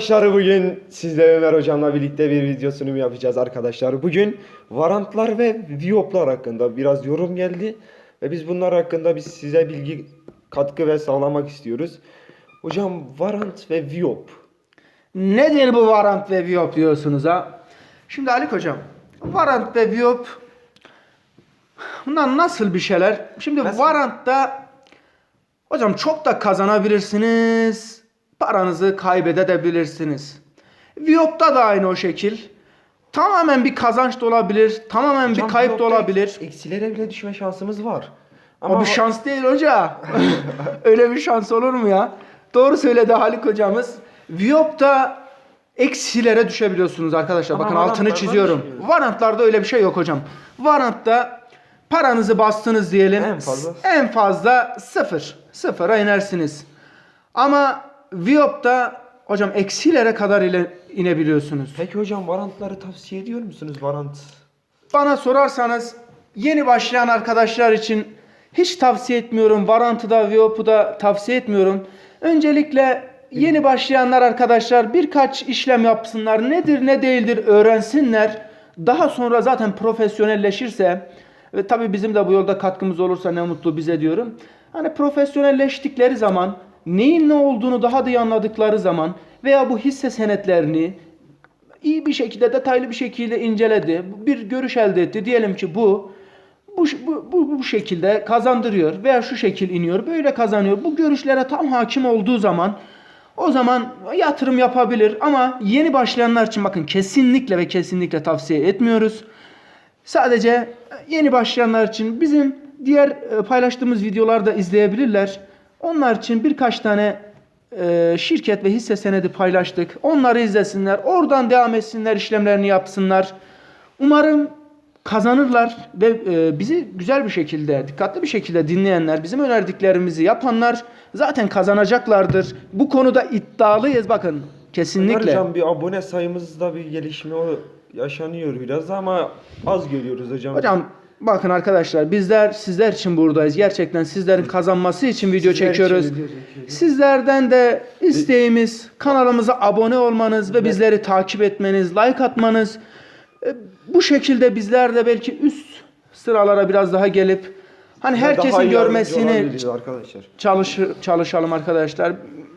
Arkadaşlar bugün sizle Ömer hocamla birlikte bir video sunumu yapacağız arkadaşlar. Bugün varantlar ve viyoplar hakkında biraz yorum geldi ve biz bunlar hakkında biz size bilgi katkı ve sağlamak istiyoruz. Hocam varant ve viyop. Nedir bu varant ve viyop diyorsunuz ha? Şimdi Ali hocam, varant ve viyop bunlar nasıl bir şeyler? Şimdi varantta hocam çok da kazanabilirsiniz, paranızı kaybedebilirsiniz. Viyopta da aynı o şekil. Tamamen bir kazanç da olabilir, tamamen Hocam, bir kayıp da olabilir. Eksilere bile düşme şansımız var. o bir şans değil hoca. Öyle bir şans olur mu ya? Doğru söyledi Halik hocamız. Viyop'ta eksilere düşebiliyorsunuz arkadaşlar. Ama Bakın altını çiziyorum. Varantlarda öyle bir şey yok hocam. Varantta paranızı bastınız diyelim. En fazla. En fazla sıfır. Sıfıra inersiniz. Ama Viyop'ta hocam eksilere kadar ile inebiliyorsunuz. Peki hocam varantları tavsiye ediyor musunuz varant? Bana sorarsanız yeni başlayan arkadaşlar için hiç tavsiye etmiyorum. Varantı da Viyop'u da tavsiye etmiyorum. Öncelikle yeni başlayanlar arkadaşlar birkaç işlem yapsınlar. Nedir ne değildir öğrensinler. Daha sonra zaten profesyonelleşirse ve tabii bizim de bu yolda katkımız olursa ne mutlu bize diyorum. Hani profesyonelleştikleri zaman neyin ne olduğunu daha da iyi anladıkları zaman veya bu hisse senetlerini iyi bir şekilde detaylı bir şekilde inceledi. Bir görüş elde etti. Diyelim ki bu bu, bu, bu, bu şekilde kazandırıyor veya şu şekil iniyor. Böyle kazanıyor. Bu görüşlere tam hakim olduğu zaman o zaman yatırım yapabilir ama yeni başlayanlar için bakın kesinlikle ve kesinlikle tavsiye etmiyoruz. Sadece yeni başlayanlar için bizim diğer e, paylaştığımız videolarda izleyebilirler. Onlar için birkaç tane e, şirket ve hisse senedi paylaştık. Onları izlesinler. Oradan devam etsinler, işlemlerini yapsınlar. Umarım kazanırlar ve e, bizi güzel bir şekilde, dikkatli bir şekilde dinleyenler, bizim önerdiklerimizi yapanlar zaten kazanacaklardır. Bu konuda iddialıyız bakın. Kesinlikle. hocam bir abone sayımızda bir gelişme yaşanıyor biraz ama az görüyoruz hocam. Hocam bakın arkadaşlar bizler sizler için buradayız. Gerçekten sizlerin kazanması için video Sizler için çekiyoruz. video çekiyoruz. Sizlerden de isteğimiz kanalımıza abone olmanız ve bizleri takip etmeniz, like atmanız. E, Bu şekilde bizler de belki üst sıralara biraz daha gelip hani Daha herkesin iyi yardımcı görmesini olabiliriz arkadaşlar. çalışır, çalışalım arkadaşlar.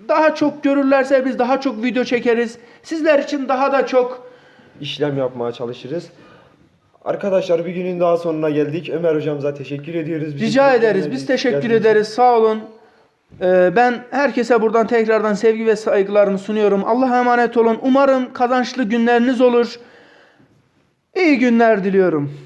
Daha çok görürlerse biz daha çok video çekeriz. Sizler için daha da çok işlem yapmaya çalışırız. Arkadaşlar bir günün daha sonuna geldik. Ömer hocamıza teşekkür ediyoruz. Bizi Rica ederiz. Biz teşekkür Geldiğiniz ederiz. Sağ olun. Ee, Ben herkese buradan tekrardan sevgi ve saygılarımı sunuyorum. Allah'a emanet olun. Umarım kazançlı günleriniz olur. İyi günler diliyorum.